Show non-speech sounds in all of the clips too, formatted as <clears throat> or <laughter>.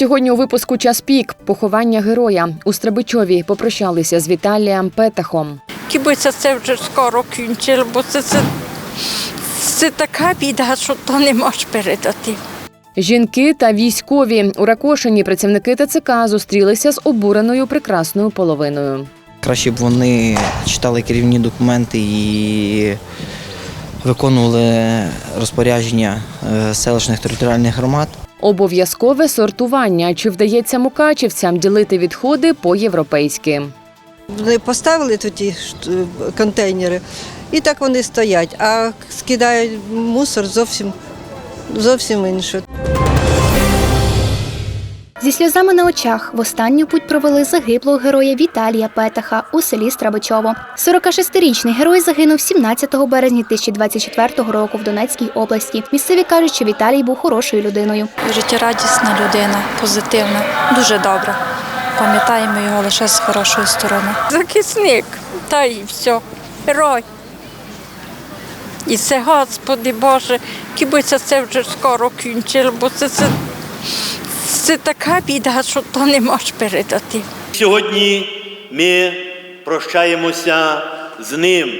Сьогодні у випуску час пік поховання героя у Стребичові попрощалися з Віталієм Петахом. Кібиться це вже скоро кінчило, бо це, це, це така біда, що то не можеш передати. Жінки та військові у Ракошині працівники ТЦК зустрілися з обуреною прекрасною половиною. Краще б вони читали керівні документи і виконували розпорядження е, селищних територіальних громад. Обов'язкове сортування. Чи вдається мукачівцям ділити відходи по-європейськи? Вони поставили тут ті шт- контейнери, і так вони стоять, а скидають мусор зовсім, зовсім інше. Зі сльозами на очах в останню путь провели загиблого героя Віталія Петаха у селі Страбичово. 46-річний герой загинув 17 березня 2024 року в Донецькій області. Місцеві кажуть, що Віталій був хорошою людиною. Життєрадісна людина, позитивна, дуже добра. Пам'ятаємо його лише з хорошої сторони. Захисник, та і все, герой. І це, Господи Боже, кібиться це вже скоро кінчило, бо це, це, це така біда, що то не можеш передати. Сьогодні ми прощаємося з ним.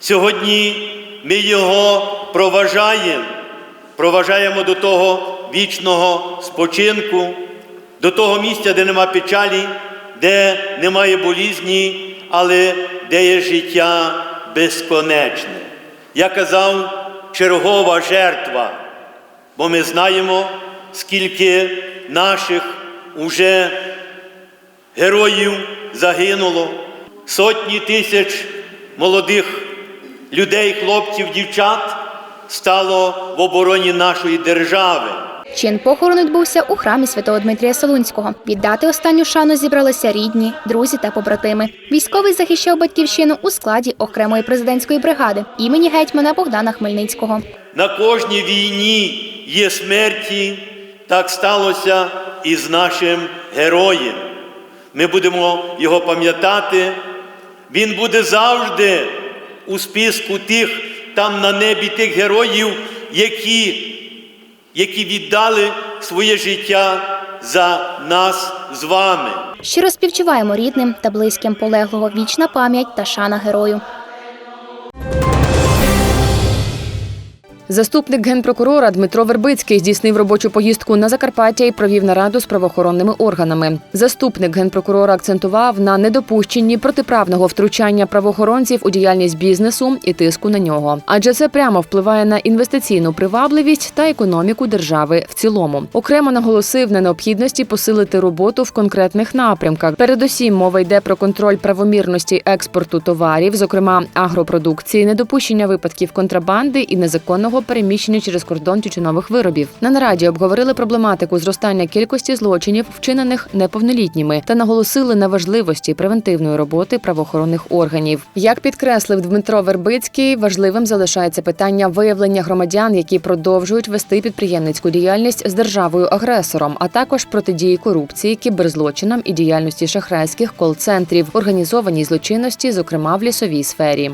Сьогодні ми його проважаємо, проважаємо до того вічного спочинку, до того місця, де нема печалі, де немає болізні, але де є життя безконечне. Я казав, чергова жертва, бо ми знаємо, скільки наших уже героїв загинуло, сотні тисяч молодих людей, хлопців, дівчат стало в обороні нашої держави. Чин похорону відбувся у храмі святого Дмитрія Солунського. Віддати останню шану зібралися рідні, друзі та побратими. Військовий захищав батьківщину у складі окремої президентської бригади імені гетьмана Богдана Хмельницького. На кожній війні є смерті, так сталося і з нашим героєм. Ми будемо його пам'ятати. Він буде завжди у списку тих там на небі тих героїв, які, які віддали своє життя за нас з вами. Щиро співчуваємо рідним та близьким полеглого вічна пам'ять та шана герою. Заступник генпрокурора Дмитро Вербицький здійснив робочу поїздку на Закарпаття і провів нараду з правоохоронними органами. Заступник генпрокурора акцентував на недопущенні протиправного втручання правоохоронців у діяльність бізнесу і тиску на нього, адже це прямо впливає на інвестиційну привабливість та економіку держави в цілому. Окремо наголосив на необхідності посилити роботу в конкретних напрямках. Передусім мова йде про контроль правомірності експорту товарів, зокрема агропродукції, недопущення випадків контрабанди і незаконного переміщення через кордон тютюнових виробів. На нараді обговорили проблематику зростання кількості злочинів, вчинених неповнолітніми, та наголосили на важливості превентивної роботи правоохоронних органів. Як підкреслив Дмитро Вербицький, важливим залишається питання виявлення громадян, які продовжують вести підприємницьку діяльність з державою-агресором, а також протидії корупції, кіберзлочинам і діяльності шахрайських кол-центрів, організованій злочинності, зокрема в лісовій сфері.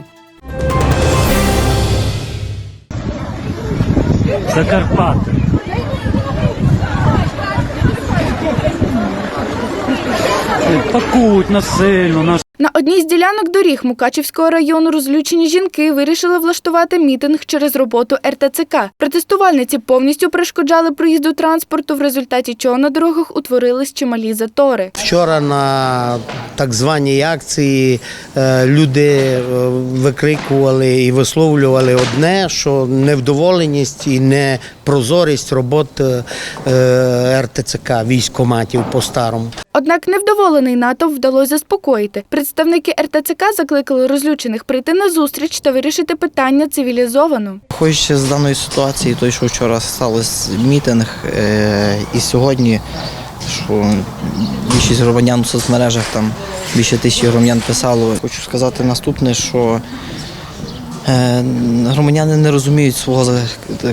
Закарпати. Пакують насильно, нас На одній з ділянок доріг Мукачівського району розлючені жінки вирішили влаштувати мітинг через роботу РТЦК. Протестувальниці повністю перешкоджали проїзду транспорту, в результаті чого на дорогах утворились чималі затори. Вчора на так званій акції е, люди е, викрикували і висловлювали одне, що невдоволеність і непрозорість робот е, РТЦК, військоматів по-старому. Однак невдоволений натовп вдалося заспокоїти. Представники РТЦК закликали розлючених прийти на зустріч та вирішити питання цивілізовано. Хочеться з даної ситуації, той, що вчора сталося мітинг, е, і сьогодні, що більшість громадян у соцмережах там більше тисячі громадян писало. Хочу сказати наступне, що е, громадяни не розуміють свого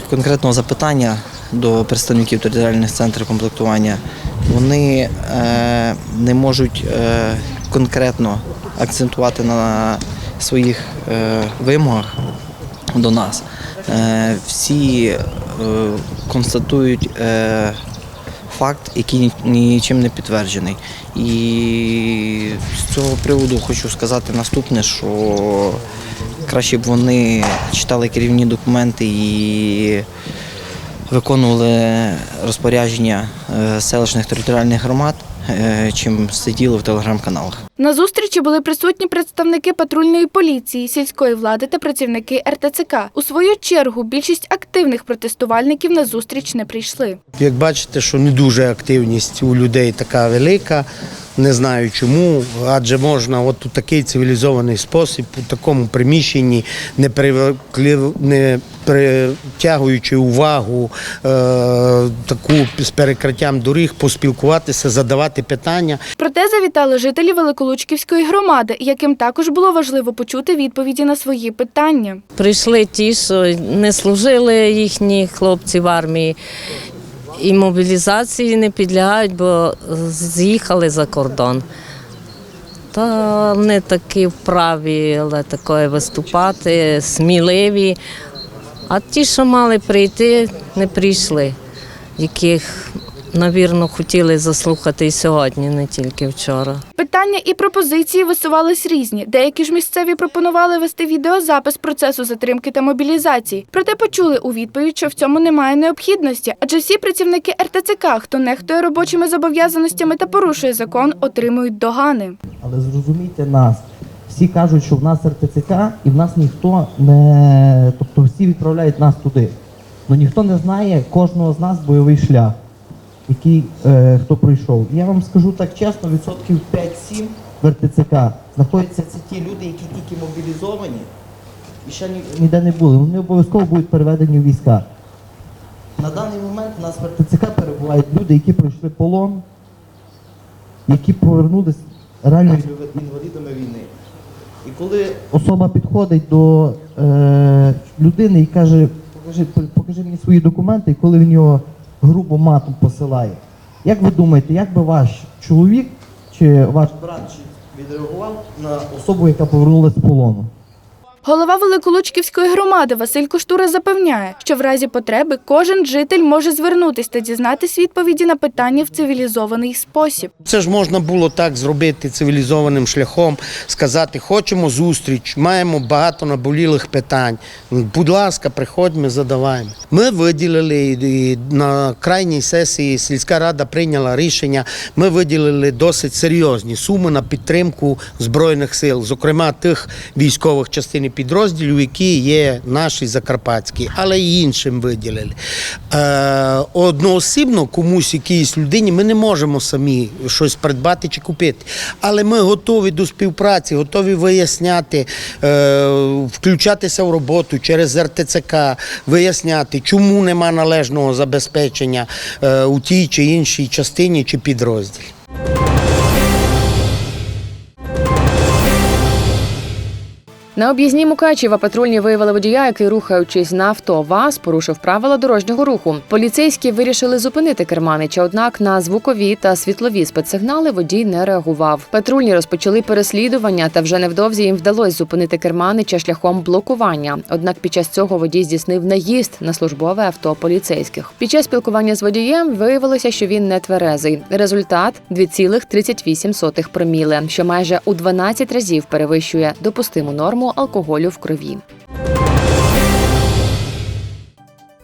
конкретного запитання до представників територіальних центрів комплектування. Вони е, не можуть конкретно акцентувати на своїх е, вимогах до нас. Е, всі е, констатують факт, який нічим не підтверджений. І з цього приводу хочу сказати наступне, що краще б вони читали керівні документи і виконували розпорядження селищних територіальних громад, чим сиділи в телеграм-каналах. На зустрічі були присутні представники патрульної поліції, сільської влади та працівники РТЦК. У свою чергу більшість активних протестувальників на зустріч не прийшли. Як бачите, що не дуже активність у людей така велика. Не знаю чому, адже можна от у такий цивілізований спосіб, у такому приміщенні, не, не притягуючи увагу е, таку з перекриттям доріг, поспілкуватися, задавати питання. Проте завітали жителі Великолучківської громади, яким також було важливо почути відповіді на свої питання. Прийшли ті, що не служили їхні хлопці в армії. І мобілізації не підлягають, бо з'їхали за кордон. Та вони такі вправі, але такої виступати, сміливі. А ті, що мали прийти, не прийшли, яких, навірно, хотіли заслухати і сьогодні, не тільки вчора. Питання і пропозиції висувались різні. Деякі ж місцеві пропонували вести відеозапис процесу затримки та мобілізації. Проте почули у відповідь, що в цьому немає необхідності, адже всі працівники РТЦК, хто нехтує робочими зобов'язаностями та порушує закон, отримують догани. Але зрозумійте нас. Всі кажуть, що в нас РТЦК і в нас ніхто не. Тобто всі відправляють нас туди. Ну ніхто не знає кожного з нас бойовий шлях, який е, хто пройшов. Я вам скажу так чесно, відсотків 5-7 в РТЦК знаходяться це ті люди, які тільки мобілізовані і ще ні- ніде не були. Вони обов'язково будуть переведені в війська. На даний момент у нас в РТЦК перебувають люди, які пройшли полон, які повернулись реально інвалідами війни. І коли особа підходить до е, людини і каже, покажи, покажи мені свої документи, і коли в нього грубо матом посилає, як ви думаєте, як би ваш чоловік чи ваш брат чи відреагував на особу, яка повернулася з полону? Голова Великолучківської громади Василь Коштура запевняє, що в разі потреби кожен житель може звернутись та дізнатись відповіді на питання в цивілізований спосіб. Це ж можна було так зробити цивілізованим шляхом, сказати, хочемо зустріч, маємо багато наболілих питань. Будь ласка, приходьмо, задаваємо. Ми виділили на крайній сесії сільська рада прийняла рішення. Ми виділили досить серйозні суми на підтримку збройних сил, зокрема тих військових частин підрозділів, які є наші закарпатські, але й іншим виділили. Е, одноосібно комусь якійсь людині ми не можемо самі щось придбати чи купити. Але ми готові до співпраці, готові виясняти, е, включатися в роботу через РТЦК, виясняти, чому нема належного забезпечення е, у тій чи іншій частині чи підрозділі. На об'їзні Мукачева патрульні виявили водія, який, рухаючись на авто ВАЗ, порушив правила дорожнього руху. Поліцейські вирішили зупинити керманича, однак на звукові та світлові спецсигнали водій не реагував. Патрульні розпочали переслідування, та вже невдовзі їм вдалося зупинити керманича шляхом блокування. Однак під час цього водій здійснив наїзд на службове авто поліцейських. Під час спілкування з водієм виявилося, що він не тверезий. Результат 2,38 проміле, що майже у 12 разів перевищує допустиму норму алкоголю в крові.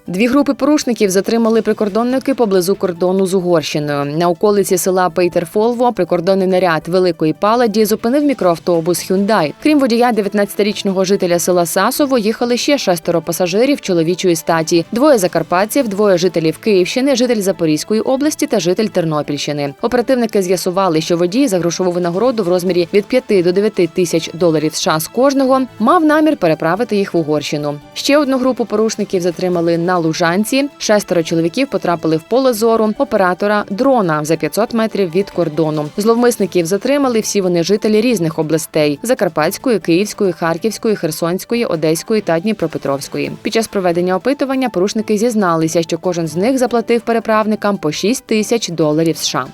Дві групи порушників затримали прикордонники поблизу кордону з Угорщиною. На околиці села Пейтерфолво прикордонний наряд Великої Паладі зупинив мікроавтобус Hyundai. Крім водія 19-річного жителя села Сасово, їхали ще шестеро пасажирів чоловічої статі: двоє закарпатців, двоє жителів Київщини, житель Запорізької області та житель Тернопільщини. Оперативники з'ясували, що водій за грошову винагороду в розмірі від 5 до 9 тисяч доларів США з кожного мав намір переправити їх в Угорщину. Ще одну групу порушників затримали на Лужанці. Шестеро чоловіків потрапили в поле зору оператора дрона за 500 метрів від кордону. Зловмисників затримали всі вони жителі різних областей: Закарпатської, Київської, Харківської, Херсонської, Одеської та Дніпропетровської. Під час проведення опитування порушники зізналися, що кожен з них заплатив переправникам по 6 тисяч доларів США.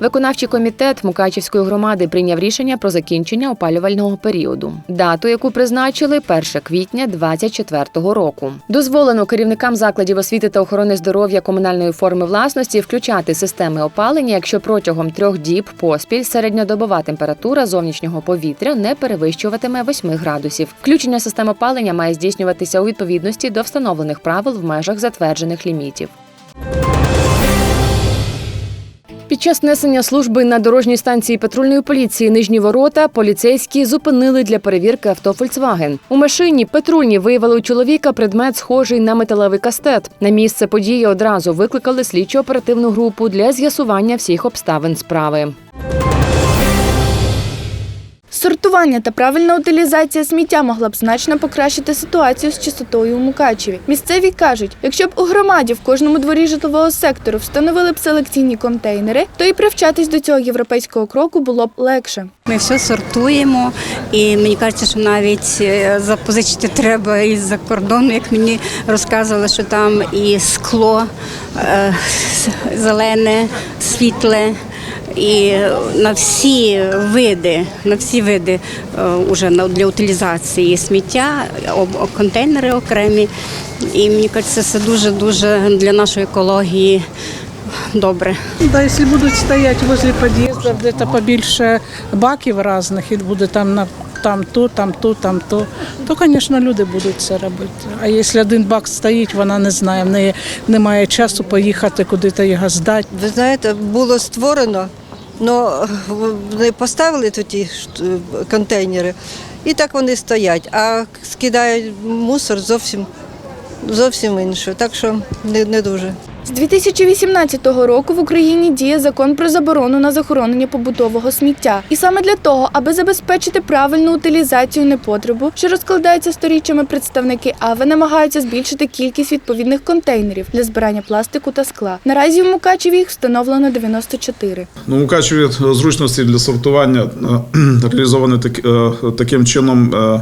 Виконавчий комітет Мукачівської громади прийняв рішення про закінчення опалювального періоду, дату, яку призначили 1 квітня 2024 року. Дозволено керівникам закладів освіти та охорони здоров'я комунальної форми власності включати системи опалення, якщо протягом трьох діб поспіль середньодобова температура зовнішнього повітря не перевищуватиме 8 градусів. Включення систем опалення має здійснюватися у відповідності до встановлених правил в межах затверджених лімітів. Під час несення служби на дорожній станції патрульної поліції Нижні Ворота поліцейські зупинили для перевірки авто Volkswagen. У машині патрульні виявили у чоловіка предмет, схожий на металевий кастет. На місце події одразу викликали слідчо-оперативну групу для з'ясування всіх обставин справи. Сортування та правильна утилізація сміття могла б значно покращити ситуацію з чистотою у Мукачеві. Місцеві кажуть, якщо б у громаді в кожному дворі житлового сектору встановили б селекційні контейнери, то і привчатись до цього європейського кроку було б легше. Ми все сортуємо, і мені кажеться, що навіть е, запозичити треба із-за кордону, як мені розказували, що там і скло е, зелене, світле. І на всі види, на всі види е, уже на- для утилізації сміття, об- контейнери окремі. І мені кажеться, це дуже дуже для нашої екології добре. Да, если будут стоять возле подъезда где-то побольше баків разных, і буде там на там то, там то, там то, то, звісно, люди будуть це робити. А якщо один бак стоїть, вона не знає, в неї немає часу поїхати куди-то його здати. Ви знаєте, було створено, але вони поставили тут ті контейнери, і так вони стоять, а скидають мусор зовсім, зовсім інше. Так що не, не дуже. З 2018 року в Україні діє закон про заборону на захоронення побутового сміття. І саме для того, аби забезпечити правильну утилізацію непотребу, що розкладається сторіччями, представники АВЕ намагаються збільшити кількість відповідних контейнерів для збирання пластику та скла. Наразі в Мукачеві їх встановлено 94. Ну, Мукачеві зручності для сортування е, <clears throat> реалізовані так, е, таким чином, е,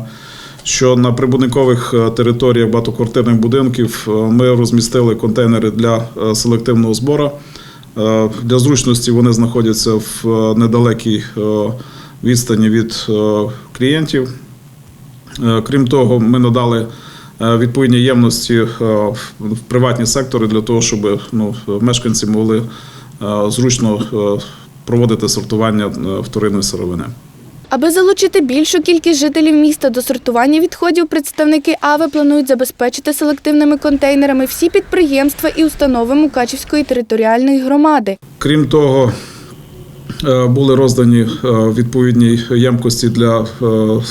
що на прибудинкових е, територіях багатоквартирних будинків е, ми розмістили контейнери для е, селективного збору. Для зручності вони знаходяться в недалекій відстані від клієнтів. Крім того, ми надали відповідні ємності в приватні сектори для того, щоб ну, мешканці могли зручно проводити сортування вторинної сировини. Аби залучити більшу кількість жителів міста до сортування відходів, представники АВЕ планують забезпечити селективними контейнерами всі підприємства і установи Мукачівської територіальної громади. Крім того, е, були роздані е, відповідні ємкості для е,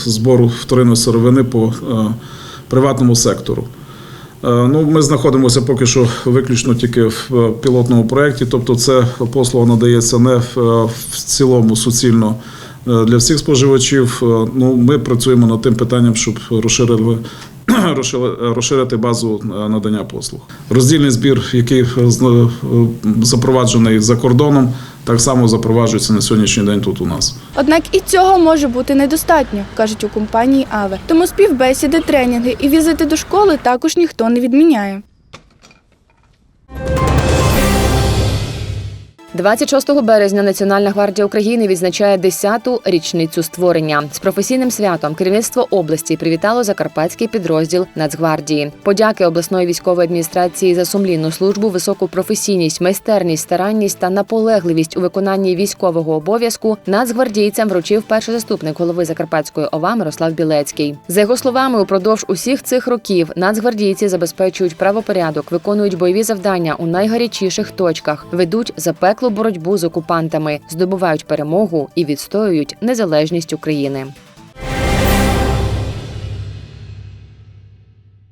збору вторинної сировини по приватному сектору. Ну, ми знаходимося поки що виключно тільки в пілотному проєкті, тобто це послуга надається не в, цілому суцільно для всіх споживачів. Е, Ну, ми працюємо над тим питанням, щоб розширили. <clears throat> Розширити базу е, надання послуг. Роздільний збір, який е, е, запроваджений за кордоном, так само запроваджується на сьогоднішній день тут у нас. Однак і цього може бути недостатньо, кажуть у компанії АВЕ. Тому співбесіди, тренінги і візити до школи також ніхто не відміняє. 26 березня Національна гвардія України відзначає 10-ту річницю створення. З професійним святом керівництво області привітало закарпатський підрозділ Нацгвардії. Подяки обласної військової адміністрації за сумлінну службу, високу професійність, майстерність, старанність та наполегливість у виконанні військового обов'язку нацгвардійцям вручив перший заступник голови Закарпатської ОВА Мирослав Білецький. За його словами, упродовж усіх цих років нацгвардійці забезпечують правопорядок, виконують бойові завдання у найгарячіших точках, ведуть запеклу боротьбу з окупантами, здобувають перемогу і відстоюють незалежність України.